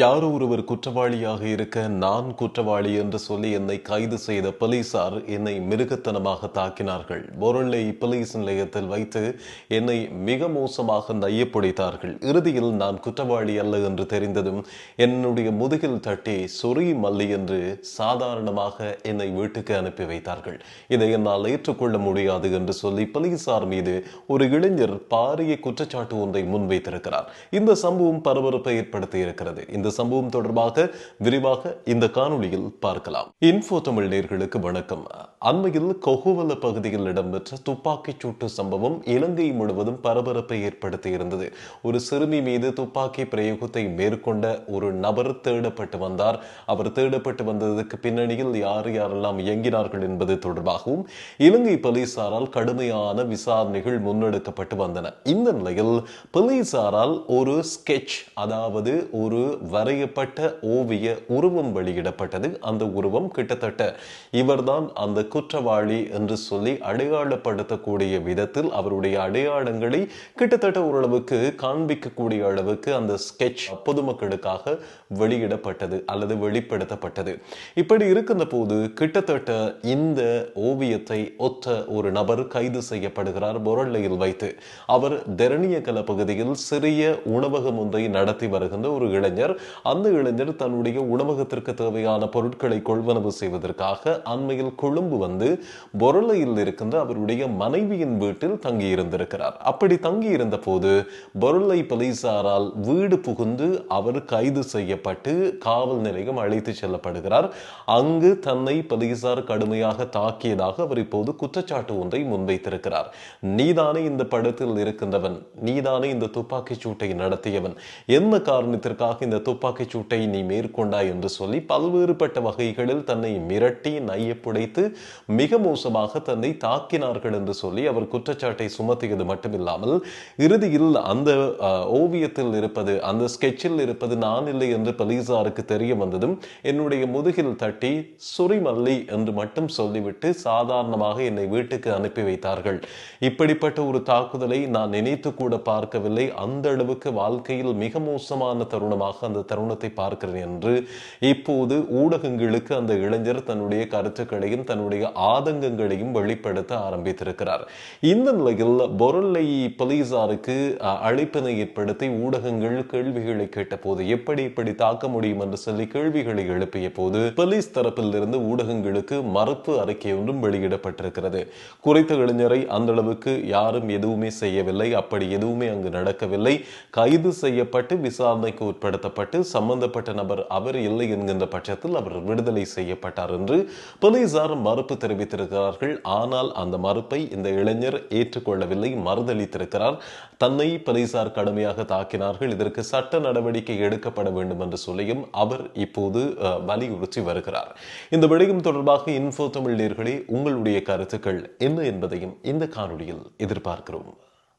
யாரோ ஒருவர் குற்றவாளியாக இருக்க நான் குற்றவாளி என்று சொல்லி என்னை கைது செய்த போலீசார் என்னை மிருகத்தனமாக தாக்கினார்கள். பொருளை போலீஸ் நிலையத்தில் வைத்து என்னை மிக மோசமாக நையப்பிடித்தார்கள் இறுதியில் நான் குற்றவாளி அல்ல என்று தெரிந்ததும் என்னுடைய முதுகில் தட்டி சொறி மல்லி என்று சாதாரணமாக என்னை வீட்டுக்கு அனுப்பி வைத்தார்கள். இதை என்னால் ஏற்றுக்கொள்ள முடியாது என்று சொல்லி போலீசார் மீது ஒரு இளைஞர் பாரிய குற்றச்சாட்டு ஒன்றை முன்வைத்திருக்கிறார். இந்த சம்பவம் பரபரப்பை ஏற்படுத்தி இருக்கிறது. இந்த சம்பவம் தொடர்பாக விரிவாக இந்த காணொளியில் பார்க்கலாம். இன்ஃபோ தமிழ் நேர்களுக்கு வணக்கம். அண்மையில் கொகுவல பகுதியில் இடம்பெற்ற துப்பாக்கிச் சூட்டு சம்பவம் இலங்கை முழுவதும் பரபரப்பை ஏற்படுத்தி இருந்தது ஒரு சிறுமி மீது துப்பாக்கி பிரயோகத்தை மேற்கொண்ட ஒரு நபர் தேடப்பட்டு வந்தார். அவர் தேடப்பட்டு வந்ததற்கு பின்னணியில் யார் யாரெல்லாம் இயங்கினார்கள் என்பது தொடர்பாகவும் இலங்கை போலீசாரால் கடுமையான விசாரணைகள் முன்னெடுக்கப்பட்டு வந்தன. இந்த நிலையில் போலீசாரால் ஒரு ஸ்கெட்ச் அதாவது ஒரு வரையப்பட்ட ஓவிய உருவம் வெளியிடப்பட்டது. அந்த உருவம் கிட்டத்தட்ட இவர்தான் அந்த குற்றவாளி என்று சொல்லி அடையாளப்படுத்தக்கூடிய விதத்தில் அவருடைய அடையாளங்களை கிட்டத்தட்ட ஓரளவுக்கு காண்பிக்கக்கூடிய அளவுக்கு அந்த ஸ்கெட்ச் பொதுமக்களுக்காக வெளியிடப்பட்டது அல்லது வெளிப்படுத்தப்பட்டது. இப்படி இருக்கின்ற போது கிட்டத்தட்ட இந்த ஓவியத்தை ஒத்த ஒரு நபர் கைது செய்யப்படுகிறார் பொருளையில் வைத்து. அவர் தெரணியகல பகுதியில் சிறிய உணவகம் ஒன்றை நடத்தி வருகின்ற ஒரு இளைஞர் அந்த இளைஞர் தன்னுடைய உணவகத்திற்கு தேவையான பொருட்களை கொள்வனவு செய்வதற்காக அண்மையில் கொழும்பு வந்து பொருளையில் இருக்கின்ற அவருடைய மனைவியின் வீட்டில் தங்கியிருந்திருக்கிறார். அப்படி தங்கியிருந்த போது பொருளை போலீசாரால் வீடு புகுந்து அவர் கைது செய்யப்பட்டு காவல் நிலையம் அழைத்து செல்லப்படுகிறார். அங்கு தன்னை போலீசார் கடுமையாக தாக்கியதாக அவர் இப்போது குற்றச்சாட்டு ஒன்றை முன்வைத்திருக்கிறார். நீதானே இந்த படத்தில் இருக்கின்றவன் நீதானே இந்த துப்பாக்கிச் சூட்டை நடத்தியவன் என்ன காரணத்திற்காக இந்த துப்பாக்கிச் சூட்டை நீ மேற்கொண்டாய் என்று சொல்லி பல்வேறுபட்ட வகைகளில் தன்னை மிரட்டி நையப்புடைத்து மிக மோசமாக தன்னை தாக்கினார்கள் என்று சொல்லி அவர் குற்றச்சாட்டை சுமத்தியது மட்டுமில்லாமல் இறுதியில் அந்த ஓவியத்தில் இருப்பது அந்த ஸ்கெட்சில் இருப்பது நான் இல்லை என்று போலீசாருக்கு தெரிய வந்ததும் என்னுடைய முதுகில் தட்டி சுரிமல்லி என்று மட்டும் சொல்லிவிட்டு சாதாரணமாக என்னை வீட்டுக்கு அனுப்பி வைத்தார்கள். இப்படிப்பட்ட ஒரு தாக்குதலை நான் நினைத்து கூட பார்க்கவில்லை. அந்த அளவுக்கு வாழ்க்கையில் மிக மோசமான தருணமாக அந்த தருணத்தை பார்க்கிறேன் என்று இப்போது ஊடகங்களுக்கு அந்த இளைஞர் தன்னுடைய கருத்துக்களையும் தன்னுடைய ஆதங்கங்களையும் வெளிப்படுத்த ஆரம்பித்திருக்கிறார். இந்த நிலையில் பொருளை போலீசாருக்கு அழைப்பினை ஏற்படுத்தி ஊடகங்கள் கேள்விகளை கேட்டபோது எப்படி இப்படி தாக்க முடியும் என்று சொல்லி கேள்விகளை எழுப்பிய போது போலீஸ் தரப்பில் இருந்து ஊடகங்களுக்கு மறுப்பு அறிக்கை ஒன்றும் வெளியிடப்பட்டிருக்கிறது. குறித்த இளைஞரை அந்த அளவுக்கு யாரும் எதுவுமே செய்யவில்லை. அப்படி எதுவுமே அங்கு நடக்கவில்லை. கைது செய்யப்பட்டு விசாரணைக்கு உட்படுத்தப்பட்டு சம்பந்தப்பட்ட நபர் அவர் இல்லை என்கின்ற பட்சத்தில் அவர் விடுதலை செய்யப்பட்டார் என்று போலீசார் மறுப்பு தெரிவித்திருக்கிறார்கள். ஆனால் அந்த மறுப்பை இந்த இளைஞர் ஏற்றுக்கொள்ளவில்லை மறுதளித்திருக்கிறார். தன்னை போலீசார் கடுமையாக தாக்கினார்கள். இதற்கு சட்ட நடவடிக்கை எடுக்கப்பட வேண்டும் என்று சொல்லியும் அவர் இப்போது வலியுறுத்தி வருகிறார். இந்த விடயம் தொடர்பாக இன்ஃபோ தமிழ் நேர்களே உங்களுடைய கருத்துக்கள் என்ன என்பதையும் இந்த காணொளியில் எதிர்பார்க்கிறோம்.